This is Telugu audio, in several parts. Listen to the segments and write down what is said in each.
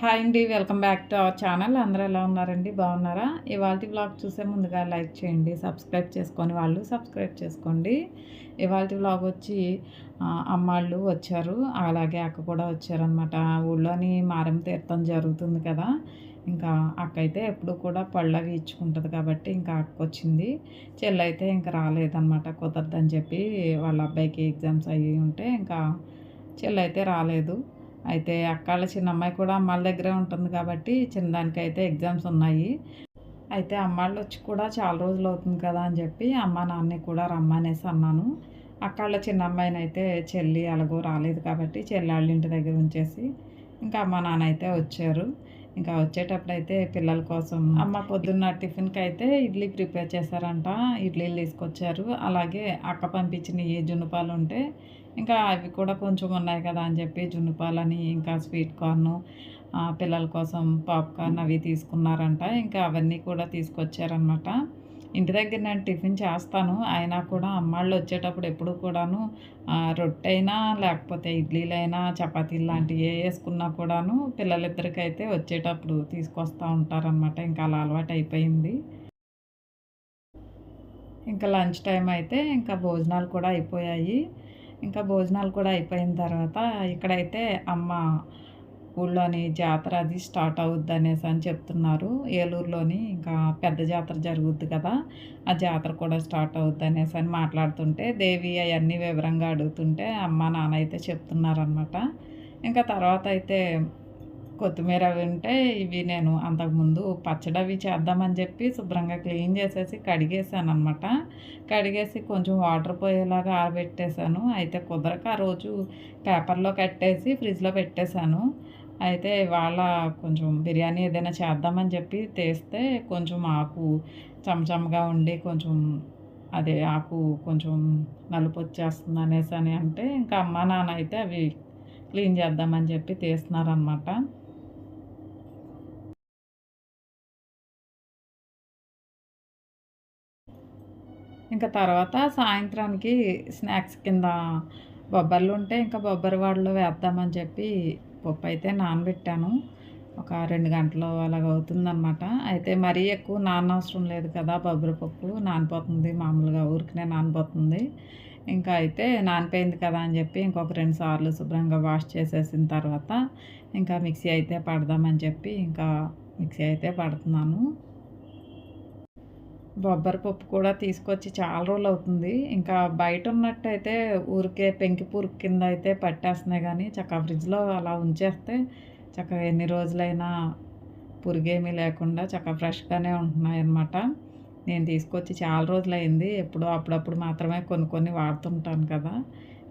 హాయ్ అండి welcome back to our channel. అందరూ ఎలా ఉన్నారండి? బాగున్నారా? ఇవాళ బ్లాగ్ చూసే ముందుగా లైక్ చేయండి సబ్స్క్రైబ్ చేసుకొని వాళ్ళు సబ్స్క్రైబ్ చేసుకోండి. ఇవాళ బ్లాగ్ వచ్చి అమ్మాళ్ళు వచ్చారు. అలాగే అక్క కూడా వచ్చారనమాట ఊళ్ళోని మారం తీర్థం జరుగుతుంది కదా. ఇంకా అక్క అయితే ఎప్పుడు కూడా పళ్ళు అవి ఇచ్చుకుంటుంది కాబట్టి ఇంకా అక్క వచ్చింది. చెల్లి అయితే ఇంకా రాలేదన్నమాట కుదరదని చెప్పి వాళ్ళ అబ్బాయికి ఎగ్జామ్స్ అయ్యి ఉంటే ఇంకా చెల్లి అయితే రాలేదు. అయితే అక్కాళ్ళ చిన్న అమ్మాయి కూడా అమ్మాళ్ళ దగ్గరే ఉంటుంది కాబట్టి చిన్నదానికి అయితే ఎగ్జామ్స్ ఉన్నాయి. అయితే అమ్మాళ్ళు వచ్చి కూడా చాలా రోజులు అవుతుంది కదా అని చెప్పి అమ్మ నాన్నని కూడా రమ్మనేసి అన్నాను. అక్కాళ్ళ చిన్న అమ్మాయిని అయితే చెల్లి అలాగో రాలేదు కాబట్టి చెల్లి వాళ్ళ ఇంటి దగ్గర ఉంచేసి ఇంకా అమ్మ నాన్న అయితే వచ్చారు. ఇంకా వచ్చేటప్పుడు అయితే పిల్లల కోసం అమ్మ పొద్దున్న టిఫిన్కి అయితే ఇడ్లీ ప్రిపేర్ చేశారంట. ఇడ్లీలు తీసుకొచ్చారు. అలాగే అక్క పంపించిన ఏ జున్నుపాలు ఉంటే ఇంకా అవి కూడా కొంచెం ఉన్నాయి కదా అని చెప్పి జున్నుపాలని ఇంకా స్వీట్ కార్న్ పిల్లల కోసం పాప్కార్న్ అవి తీసుకున్నారంట. ఇంకా అవన్నీ కూడా తీసుకొచ్చారనమాట ఇంటి దగ్గర నేను టిఫిన్ చేస్తాను. అయినా కూడా అమ్మాళ్ళు వచ్చేటప్పుడు ఎప్పుడు కూడాను రొట్టె అయినా లేకపోతే ఇడ్లీలైనా చపాతీలు లాంటివి ఏ వేసుకున్నా కూడాను పిల్లలిద్దరికైతే వచ్చేటప్పుడు తీసుకొస్తూ ఉంటారనమాట ఇంకా అలా అలవాటు అయిపోయింది. ఇంకా లంచ్ టైం అయితే ఇంకా భోజనాలు కూడా అయిపోయాయి. ఇంకా భోజనాలు కూడా అయిపోయిన తర్వాత ఇక్కడైతే అమ్మ ఊళ్ళోని జాతర అది స్టార్ట్ అవుద్ది అనేసి అని చెప్తున్నారు. ఏలూరులోని ఇంకా పెద్ద జాతర జరుగుద్ది కదా ఆ జాతర కూడా స్టార్ట్ అవుద్ది అనేసి అని మాట్లాడుతుంటే దేవి అవన్నీ వివరంగా అడుగుతుంటే అమ్మ నాన్న అయితే చెప్తున్నారనమాట ఇంకా తర్వాత అయితే కొత్తిమీర అవి ఉంటే ఇవి నేను అంతకుముందు పచ్చడి అవి చేద్దామని చెప్పి శుభ్రంగా క్లీన్ చేసేసి కడిగేసాను అనమాట కడిగేసి కొంచెం వాటర్ పోయేలాగా ఆరబెట్టేశాను. అయితే కుదరక ఆ రోజు పేపర్లో కట్టేసి ఫ్రిడ్జ్లో పెట్టేశాను. అయితే ఇవాళ కొంచెం బిర్యానీ ఏదైనా చేద్దామని చెప్పి తీస్తే కొంచెం ఆకు చమచమగా ఉండి కొంచెం అదే ఆకు కొంచెం నలుపు వచ్చేస్తుంది అనేసి అని అంటే ఇంకా అమ్మ నాన్న అయితే అవి క్లీన్ చేద్దామని చెప్పి తీస్తున్నారనమాట ఇంకా తర్వాత సాయంత్రానికి స్నాక్స్ కింద బొబ్బర్లు ఉంటే ఇంకా బొబ్బరి వాడలో వేద్దామని చెప్పి పప్పు అయితే నానబెట్టాను. ఒక రెండు గంటలు అలాగ అవుతుందన్నమాట. అయితే మరీ ఎక్కువ నానవసరం లేదు కదా బొబ్బరి పప్పు. నానిపోతుంది మామూలుగా ఊరికనే నానిపోతుంది. ఇంకా అయితే నానిపోయింది కదా అని చెప్పి ఇంకొక రెండు సార్లు శుభ్రంగా వాష్ చేసేసిన తర్వాత ఇంకా మిక్సీ అయితే పడదామని చెప్పి ఇంకా మిక్సీ అయితే పడుతున్నాను. బొబ్బరి పప్పు కూడా తీసుకొచ్చి చాలా రోజులు అవుతుంది. ఇంకా బయట ఉన్నట్టయితే ఊరికే పెంకి పురుగు కింద అయితే పట్టేస్తున్నాయి కానీ చక్కగా ఫ్రిడ్జ్లో అలా ఉంచేస్తే చక్కగా ఎన్ని రోజులైనా పురుగేమీ లేకుండా చక్కగా ఫ్రెష్గానే ఉంటున్నాయి అన్నమాట నేను తీసుకొచ్చి చాలా రోజులైంది. ఎప్పుడో అప్పుడప్పుడు మాత్రమే కొన్ని కొన్ని వాడుతుంటాను కదా.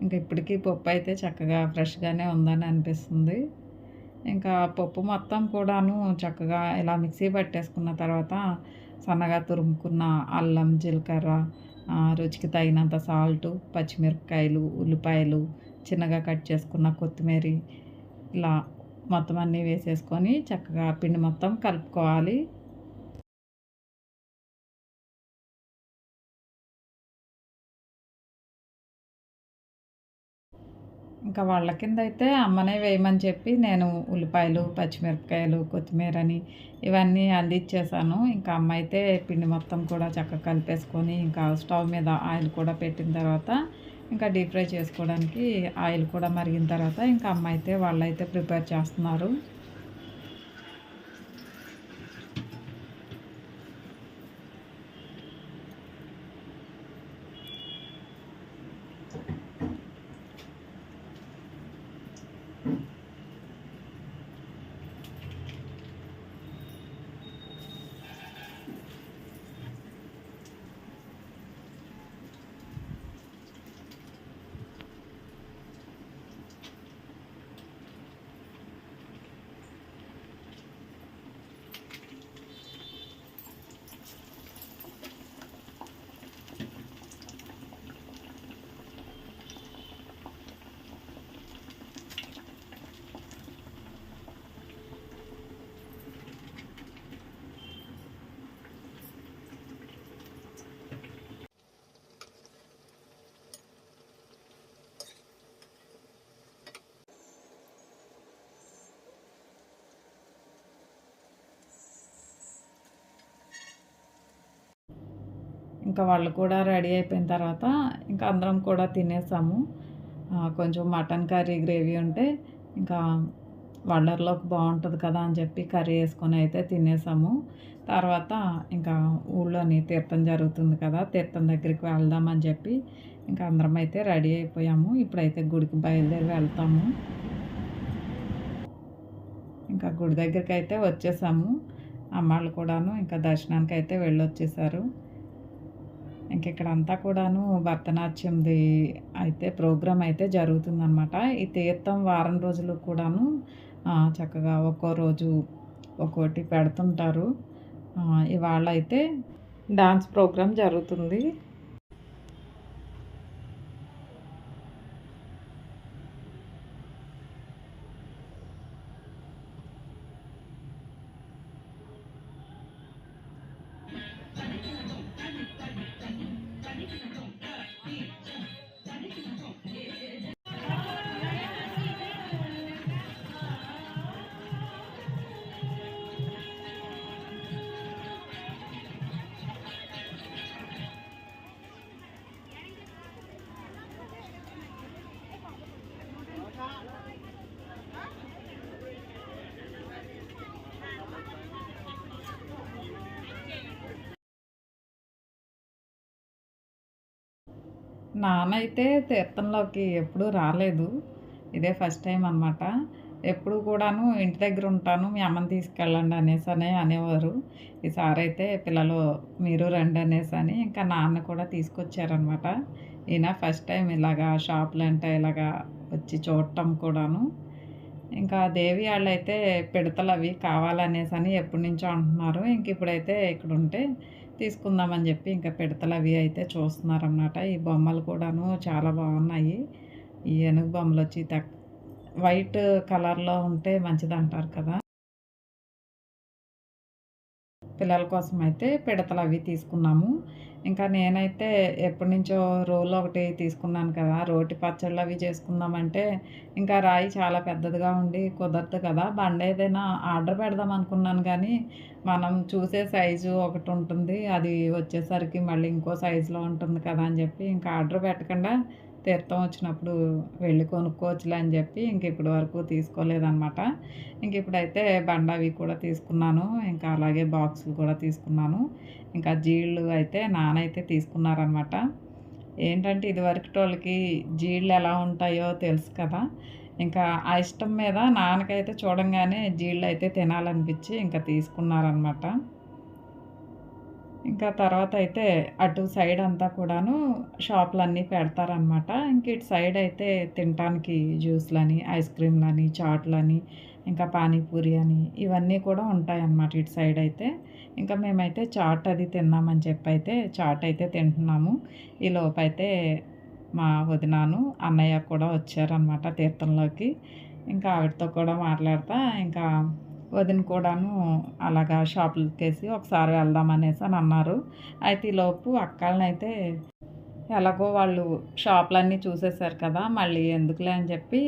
ఇంకా ఇప్పటికీ పప్పు అయితే చక్కగా ఫ్రెష్గానే ఉందని అనిపిస్తుంది. ఇంకా పప్పు మొత్తం కూడాను చక్కగా ఇలా మిక్సీ పట్టేసుకున్న తర్వాత సన్నగా తురుముకున్న అల్లం జీలకర్ర రుచికి తగినంత సాల్ట్ పచ్చిమిరపకాయలు ఉల్లిపాయలు చిన్నగా కట్ చేసుకున్న కొత్తిమీర ఇలా మొత్తం అన్నీ వేసేసుకొని చక్కగా పిండి మొత్తం కలుపుకోవాలి. ఇంకా వాళ్ళ కింద అయితే అమ్మనే వేయమని చెప్పి నేను ఉల్లిపాయలు పచ్చిమిరపకాయలు కొత్తిమీరని ఇవన్నీ అందించేసాను ఇంకా అమ్మ అయితే పిండి మొత్తం కూడా చక్కగా కలిపేసుకొని ఇంకా స్టవ్ మీద ఆయిల్ కూడా పెట్టిన తర్వాత ఇంకా డీప్ ఫ్రై చేసుకోవడానికి ఆయిల్ కూడా మరిగిన తర్వాత ఇంకా అమ్మ అయితే వాళ్ళైతే ప్రిపేర్ చేస్తున్నారు. ఇంకా వాళ్ళు కూడా రెడీ అయిపోయిన తర్వాత ఇంకా అందరం కూడా తినేసాము. కొంచెం మటన్ కర్రీ గ్రేవీ ఉంటే ఇంకా వండర్లోకి బాగుంటుంది కదా అని చెప్పి కర్రీ వేసుకొని అయితే తినేసాము. తర్వాత ఇంకా ఊళ్ళోని తీర్థం జరుగుతుంది కదా తీర్థం దగ్గరికి వెళ్దామని చెప్పి ఇంకా అందరం అయితే రెడీ అయిపోయాము. ఇప్పుడైతే గుడికి బయలుదేరి వెళ్తాము. ఇంకా గుడి దగ్గరికి అయితే వచ్చేసాము. అమ్మాళ్ళు కూడాను ఇంకా దర్శనానికి అయితే వెళ్ళొచ్చేసారు. ఇక్కడ అంతా కూడాను భరతనాట్యంది అయితే ప్రోగ్రాం అయితే జరుగుతుందన్నమాట. ఈ తీర్థం వారం రోజులు కూడాను చక్కగా ఒక్కో రోజు ఒక్కోటి పెడుతుంటారు. ఇవాళ అయితే డాన్స్ ప్రోగ్రామ్ జరుగుతుంది. నానైతే తీర్థంలోకి ఎప్పుడూ రాలేదు. ఇదే ఫస్ట్ టైం అనమాట ఎప్పుడు కూడాను ఇంటి దగ్గర ఉంటాను మీ అమ్మని తీసుకెళ్ళండి అనేసి అనే అనేవారు. ఈసారి అయితే పిల్లలు మీరు రండి అనేసి అని ఇంకా నాన్న కూడా తీసుకొచ్చారనమాట ఈయన ఫస్ట్ టైం ఇలాగా షాపులు అంటే ఇలాగా వచ్చి చూడటం కూడాను. ఇంకా దేవి వాళ్ళు అయితే పిడతలు అవి కావాలనేసి అని ఎప్పటి నుంచో అంటున్నారు. ఇంక ఇప్పుడైతే ఇక్కడ ఉంటే తీసుకుందామని చెప్పి ఇంకా పిడతలు అవి అయితే చూస్తున్నారన్నమాట. ఈ బొమ్మలు కూడాను చాలా బాగున్నాయి. ఈ ఏనుగు బొమ్మలు వచ్చి తక్ వైట్ కలర్లో ఉంటే మంచిది అంటారు కదా. పిల్లల కోసం అయితే పిడతలు అవి తీసుకున్నాము. ఇంకా నేనైతే ఎప్పటి నుంచో రోల్ ఒకటి తీసుకున్నాను కదా రోటి పచ్చళ్ళు అవి చేసుకుందామంటే ఇంకా రాయి చాలా పెద్దదిగా ఉండి కుదరదు కదా. బండ ఏదైనా ఆర్డర్ పెడదాం అనుకున్నాను కానీ మనం చూసే సైజు ఒకటి ఉంటుంది అది వచ్చేసరికి మళ్ళీ ఇంకో సైజులో ఉంటుంది కదా అని చెప్పి ఇంకా ఆర్డర్ పెట్టకుండా తీర్థం వచ్చినప్పుడు వెళ్ళి కొనుక్కోవచ్చులే అని చెప్పి ఇంక ఇప్పటి వరకు తీసుకోలేదనమాట ఇంక ఇప్పుడైతే బండవి కూడా తీసుకున్నాను. ఇంకా అలాగే బాక్సులు కూడా తీసుకున్నాను. ఇంకా జీళ్ళు అయితే నానైతే తీసుకున్నారనమాట ఏంటంటే ఇదివరకు వాళ్ళకి జీళ్ళు ఎలా ఉంటాయో తెలుసు కదా. ఇంకా ఆ ఇష్టం మీద నాన్నకైతే చూడంగానే జీళ్ళు అయితే తినాలనిపించి ఇంకా తీసుకున్నారనమాట ఇంకా తర్వాత అయితే అటు సైడ్ అంతా కూడాను షాపులన్నీ పెడతారనమాట ఇంక ఇటు సైడ్ అయితే తినటానికి జ్యూస్లని ఐస్ క్రీమ్లని చాట్లని ఇంకా పానీపూరి అని ఇవన్నీ కూడా ఉంటాయన్నమాట ఇటు సైడ్ అయితే. ఇంకా మేమైతే చాట్ అది తిన్నామని చెప్పి అయితే చాట్ అయితే తింటున్నాము. ఈ లోపైతే మా వదినాను అన్నయ్య కూడా వచ్చారనమాట తీర్థంలోకి. ఇంకా ఆవిడతో కూడా మాట్లాడతా ఇంకా వదిన కూడాను అలాగా షాపులకేసి ఒకసారి వెళ్దాం అనేసి అని అన్నారు. అయితే ఈలోపు అక్కలనైతే ఎలాగో వాళ్ళు షాపులన్నీ చూసేశారు కదా మళ్ళీ ఎందుకులే అని చెప్పి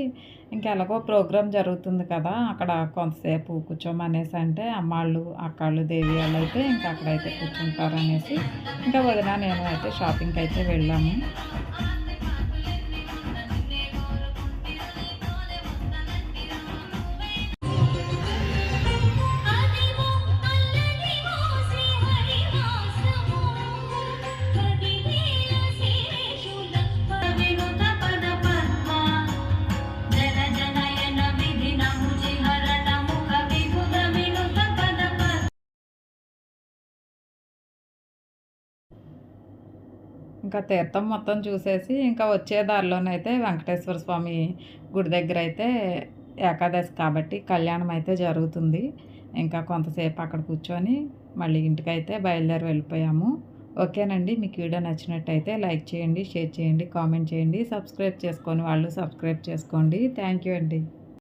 ఇంకెలాగో ప్రోగ్రాం ప్రోగ్రామ్ జరుగుతుంది కదా అక్కడ కొంతసేపు కూర్చోమనేసి అంటే అమ్మాళ్ళు అక్కళ్ళు దేవి వాళ్ళు అయితే ఇంకా అక్కడైతే కూర్చుంటారు అనేసి ఇంకా వదిన నేను అయితే షాపింగ్కి అయితే వెళ్ళాము. ఇంకా తీర్థం మొత్తం చూసేసి ఇంకా వచ్చే దారిలోనైతే వెంకటేశ్వర స్వామి గుడి దగ్గర అయితే ఏకాదశి కాబట్టి కళ్యాణం అయితే జరుగుతుంది. ఇంకా కొంతసేపు అక్కడ కూర్చొని మళ్ళీ ఇంటికైతే బయలుదేరి వెళ్ళిపోయాము. ఓకేనండి మీకు వీడియో నచ్చినట్టయితే లైక్ చేయండి షేర్ చేయండి కామెంట్ చేయండి సబ్స్క్రైబ్ చేసుకొని వాళ్ళు సబ్స్క్రైబ్ చేసుకోండి. థ్యాంక్ యూ అండి.